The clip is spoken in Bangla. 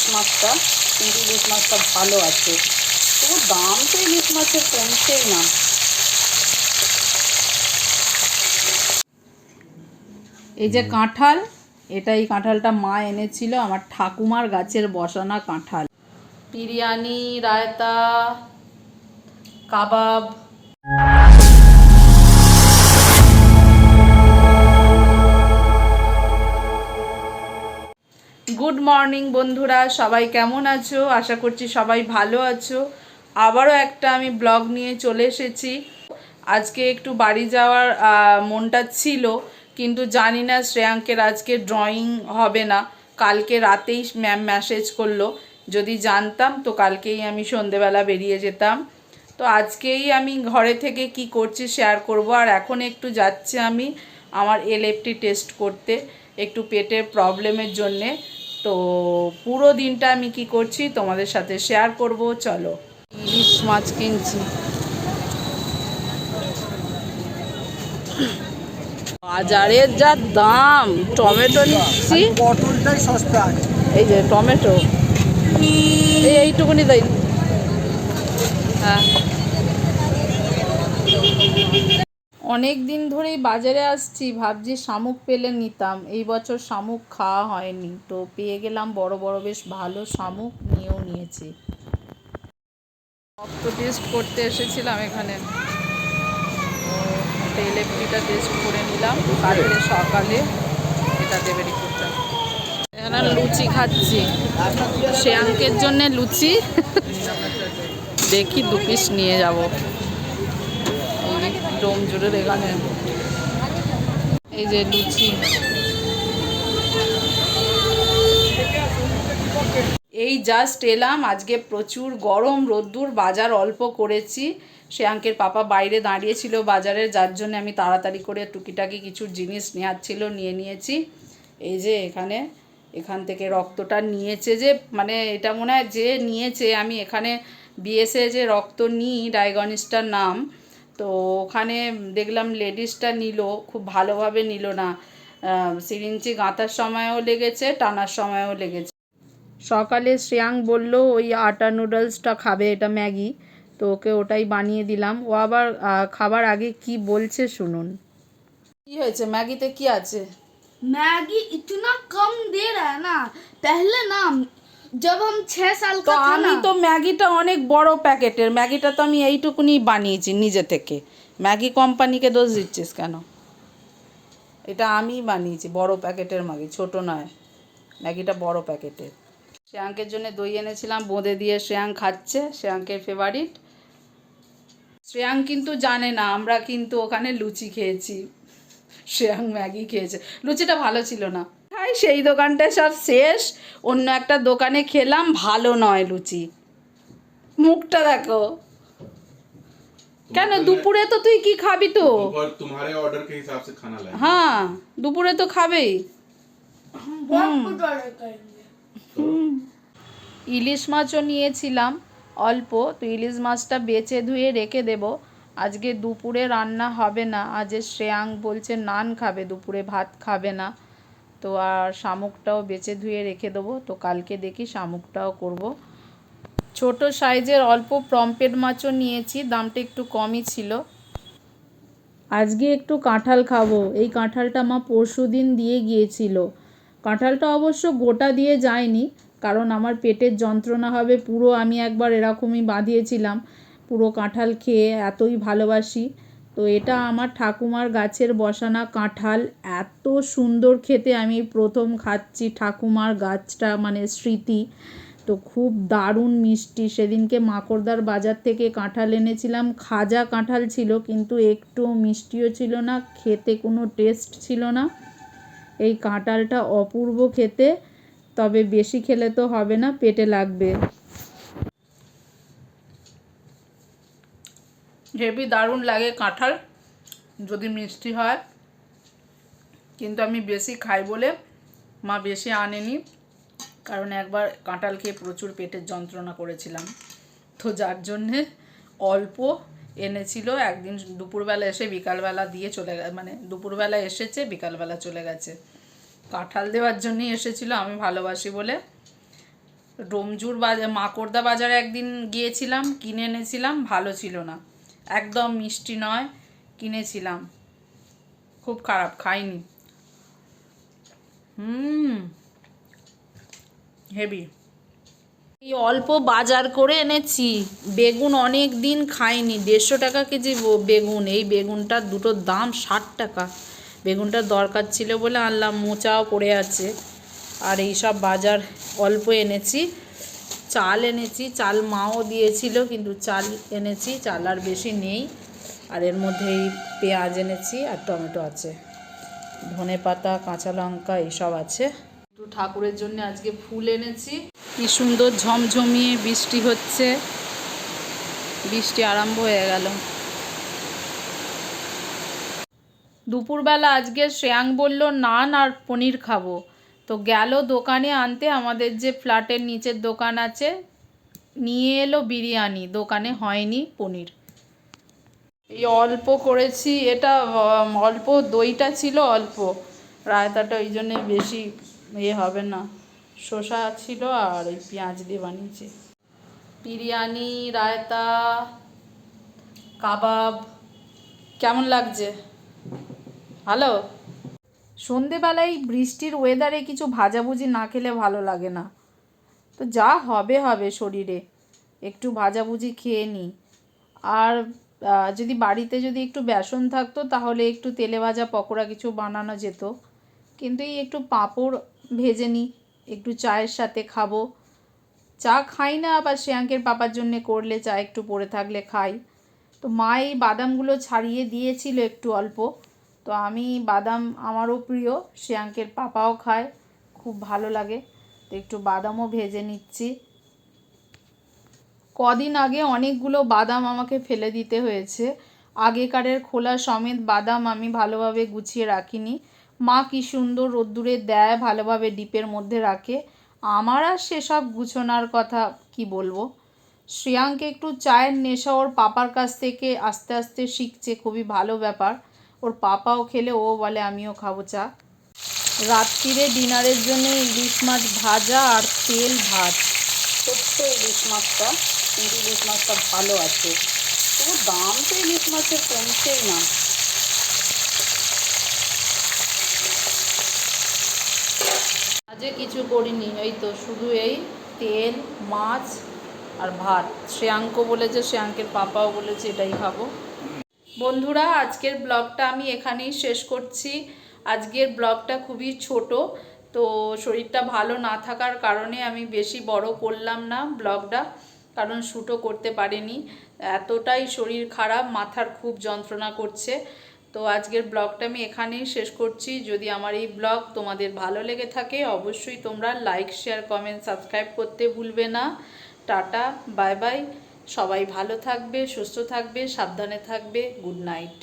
ইলিশ মাছটা, কিন্তু ইলিশ মাছটা ভালো আছে। তবু দাম তো ইলিশ মাছের কমছেই না। এই যে কাঁঠাল, এটা এই কাঁঠালটা মা এনেছিল, আমার ঠাকুমার গাছের বসানা কাঁঠাল। বিরিয়ানি, রায়তা, কাবাব। গুড মর্নিং বন্ধুরা, সবাই কেমন আছো? আশা করছি সবাই ভালো আছো। আবারও একটা আমি ব্লগ নিয়ে চলে এসেছি। আজকে একটু বাড়ি যাওয়ার মনটা ছিল, কিন্তু জানি না শ্রেয়াঙ্কের আজকে ড্রয়িং হবে না। কালকে রাতেই ম্যাম মেসেজ করল, যদি জানতাম তো কালকেই আমি সন্ধেবেলা বেরিয়ে যেতাম। তো আজকেই আমি ঘরে থেকে কি করছি শেয়ার করব, আর এখন একটু যাচ্ছে আমি আমার এলএফটি টেস্ট করতে, একটু পেটের প্রবলেমের জন্যে। তো পুরো দিনটা আমি কি করছি তোমাদের সাথে শেয়ার করব চলো। ইলিশ মাছ কিনছি। বাজারের যা দাম টমেটো নিচ্ছি। পটলটাই সস্তা এই যে টমেটো। এই এইটুকুনি তাই হ্যাঁ। অনেক দিন ধরেই বাজারে আসছি ভাবছি শামুক পেলে নিতাম। এই বছর শামুক খাওয়া হয়নি তো পেয়ে গেলাম বড় বড় বেশ ভালো শামুক নিয়েও নিয়েছি। রক্ত টেস্ট করতে এসেছিলাম এখানে। তো এলএফটিটা টেস্ট করে নিলাম। কালকে সকালে এটা দেবে রিপোর্টটা এখানে লুচি খাচ্ছি। সে শ্রেয়াঙ্কের জন্যে লুচি। দেখি দু পিস নিয়ে যাব। এই ডোম জুড়ের এখানে। এই যে লুচি। এই জাস্ট এলাম, আজকে প্রচুর গরম, রোদ্দুর, বাজার অল্প করেছি। সে শ্রেয়াঙ্কের পাপা বাইরে দাঁড়িয়েছিল বাজারে যার জন্য আমি তাড়াতাড়ি করে টুকিটাকি কিছু জিনিস নেওয়ার ছিল, নিয়ে নিয়েছি। এই যে এখানে, এখান থেকে রক্তটা নিয়েছে যে মানে এটা মনে হয় যে নিয়েছে, আমি এখানে বিএসএ যে রক্ত নিই ডায়াগনিসটার নাম তো ওখানে দেখলাম লেডিসটা নিল খুব ভালোভাবে নিল না। সিরিঞ্চি গাঁথার সময়ও লেগেছে টানার সময়ও লেগেছে। সকালে শ্রেয়াং বলল ওই আটা নুডলসটা খাবে এটা ম্যাগি। তো ওকে ওটাই বানিয়ে দিলাম। ও আবার খাবার আগে কি বলছে শুনুন। কি হয়েছে? ম্যাগিতে কি আছে? ম্যাগি ইতনা কম দে রা না। পেহলে না जब हम छह साल তো का था আমি ना তো ম্যাগিটা অনেক বড় প্যাকেটের ম্যাগিটা তো আমি এইটুকুনি বানিয়েছি নিজে থেকে ম্যাগি কোম্পানিকে দোষ দিচ্ছিস কেন এটা আমি বানিয়েছি বড় প্যাকেটের ম্যাগি ছোট নয় ম্যাগিটা বড় প্যাকেটের শ্রেয়াঙ্কের জন্য দই এনেছিলাম বোঁদে দিয়ে শ্রেয়াঙ্ক খাচ্ছে শ্রেয়াঙ্কের ফেভারিট শ্রেয়াঙ্ক কিন্তু জানে না আমরা কিন্তু ওখানে লুচি খেয়েছি শ্রেয়াঙ্ক ম্যাগি খেয়েছে লুচিটা ভালো ছিল না খাই সেই দোকানটা সব শেষ। অন্য একটা দোকানে খেলাম ভালো নয় লুচি। মুখটা দেখো। কেন দুপুরে তো তুই কি খাবি তো? হ্যাঁ দুপুরে তো খাবেই ইলিশ মাছও নিয়েছিলাম অল্প। তো ইলিশ মাছটা বেছে ধুয়ে রেখে দেব। আজকে দুপুরে রান্না হবে না। আজ শ্রেয়াং বলছে নান খাবে দুপুরে ভাত খাবে না। তো আর শামুকটাও বেছে ধুয়ে রেখে দেবো। তো কালকে দেখি শামুকটাও করব। ছোট সাইজের অল্প প্রম্পেট মাছও নিয়েছি, দামটা একটু কমই ছিল। আজকে একটু কাঁঠাল খাব। এই কাঁঠালটা মা পরশু দিন দিয়ে গিয়েছিল। কাঁঠালটা অবশ্য গোটা দিয়ে যায়নি, কারণ আমার পেটের যন্ত্রণা হবে, পুরো আমি একবার এরকমই বাঁধিয়েছিলাম। পুরো কাঁঠাল খেয়ে এতই ভালোবাসি। তো এটা আমার ঠাকুমার গাছের বসানা কাঁঠাল। এত সুন্দর খেতে আমি প্রথম খাচ্ছি ঠাকুমার গাছটা মানে স্মৃতি। তো খুব দারুণ মিষ্টি। সেদিনকে মাকড়দার বাজার থেকে কাঁঠাল এনেছিলাম। খাজা কাঁঠাল ছিল, কিন্তু একটু মিষ্টিও ছিল না, খেতে কোনো টেস্ট ছিল না। এই কাঁঠালটা অপূর্ব খেতে, তবে বেশি খেলে তো হবে না, পেটে লাগবে। হেভি দারুণ লাগে কাঁঠাল, যদি মিষ্টি হয়। কিন্তু আমি বেশি খাই বলে মা বেশি আনেনি, কারণ একবার কাঁঠাল খেয়ে প্রচুর পেটের যন্ত্রণা করেছিলাম। তো যার জন্যে অল্প এনেছিল, একদিন দুপুরবেলা এসে বিকালবেলা দিয়ে চলে মানে দুপুরবেলা এসেছে, বিকালবেলা চলে গেছে। কাঁঠাল দেওয়ার জন্যই এসেছিল, আমি ভালোবাসি বলে। ডোমজুর বাজার মাকড়দা বাজারে একদিন গিয়েছিলাম, কিনে এনেছিলাম, ভালো ছিল না। একদম মিষ্টি নয়, কিনেছিলাম। খুব খারাপ, খাইনি। হুম, হেভি। এই অল্প বাজার করে এনেছি, বেগুন অনেক দিন খাইনি, দেড়শো টাকা কেজি বেগুন। এই বেগুনটার দুটোর দাম ষাট টাকা। বেগুনটার দরকার ছিল বলে আনলাম, মোচাও পড়ে আছে। আর এই সব বাজার অল্প এনেছি। চাল এনেছি, চাল মাও দিয়েছিল, কিন্তু চাল এনেছি, চাল আর বেশি নেই। আর এর মধ্যে এই পেঁয়াজ এনেছি আর টমেটো আছে। ধনে পাতা, কাঁচা লঙ্কা, এইসব আছে। একটু ঠাকুরের জন্য আজকে ফুল এনেছি। কি সুন্দর ঝমঝমিয়ে বৃষ্টি হচ্ছে। বৃষ্টি আরম্ভ হয়ে গেল। দুপুরবেলা আজকে শ্রেয়াং বলল, নান আর পনির খাব। তো গেল দোকানে আনতে, আমাদের যে ফ্ল্যাটের নিচের দোকান আছে, নিয়ে এলো বিরিয়ানি। দোকানে হয়নি পনির। এই অল্প করেছি, এটা অল্প দইটা ছিল অল্প। রায়তাটা ওই জন্যে বেশি ইয়ে হবে না। শসা ছিল আর ওই পেঁয়াজ দিয়ে বানিয়েছি। বিরিয়ানি, রায়তা, কাবাব, কেমন লাগছে? ভালো সন্ধেবেলায় বৃষ্টির ওয়েদারে কিছু ভাজাভুজি না খেলে ভালো লাগে না। তো যা হবে হবে শরীরে, একটু ভাজাভুজি খেয়ে নিই আর যদি বাড়িতে যদি একটু বেসন থাকতো তাহলে একটু তেলে ভাজা পকোড়া কিছু বানানো যেত। কিন্তু এই একটু পাঁপড় ভেজে নিই একটু চায়ের সাথে খাব। চা খাই না, আবার শ্রেয়াঙ্কের পাপার জন্যে করলে চা একটু পড়ে থাকলে খাই। তো মা এই বাদামগুলো ছাড়িয়ে দিয়েছিল একটু অল্প। তো আমি বাদাম আমারও প্রিয়, শ্রেয়াঙ্কের পাপাও খায়, খুব ভালো লাগে। তো একটু বাদামও ভেজে নিচ্ছি। কদিন আগে অনেকগুলো বাদাম আমাকে ফেলে দিতে হয়েছে। আগেকারের খোলা সমেত বাদাম আমি ভালোভাবে গুছিয়ে রাখিনি। মা কি সুন্দর রোদ্দুরে দেয়, ভালোভাবে ডিপের মধ্যে রাখে। আমার আর সেসব গুছোনার কথা কি বলব? শ্রেয়াঙ্কে একটু চায়ের নেশা ওর পাপার কাছ থেকে আস্তে আস্তে শিখছে, খুবই ভালো ব্যাপার। ওর পাপাও খেলে ও বলে আমিও খাব চা। রাত্রিরে ডিনারের জন্য ইলিশ মাছ ভাজা আর তেল ভাত। ছোট্ট ইলিশ মাছটা কিন্তু ইলিশ মাছটা ভালো আছে। তবু দাম তো ইলিশ মাছের কমছেই না। আজকে কিছু করিনি এই তো শুধু এই তেল মাছ আর ভাত। শ্রেয়াঙ্ক বলেছে শ্রেয়াঙ্কের পাপাও বলেছে এটাই খাব। বন্ধুরা, আজকের ব্লগটা আমি এখানেই শেষ করছি। আজকের ব্লগটা খুবই ছোট, তো শরীরটা ভালো না থাকার কারণে আমি বেশি বড় করলাম না ব্লগটা, কারণ শ্যুটও করতে পারিনি। এতটাই শরীর খারাপ, মাথার খুব যন্ত্রণা করছে। তো আজকের ব্লগটা আমি এখানেই শেষ করছি। যদি আমার এই ব্লগ তোমাদের ভালো লেগে থাকে, অবশ্যই তোমরা লাইক, শেয়ার, কমেন্ট, সাবস্ক্রাইব করতে ভুলবে না। Tata, bye bye. সবাই ভালো থাকবে সুস্থ থাকবে সাবধানে থাকবে গুড নাইট।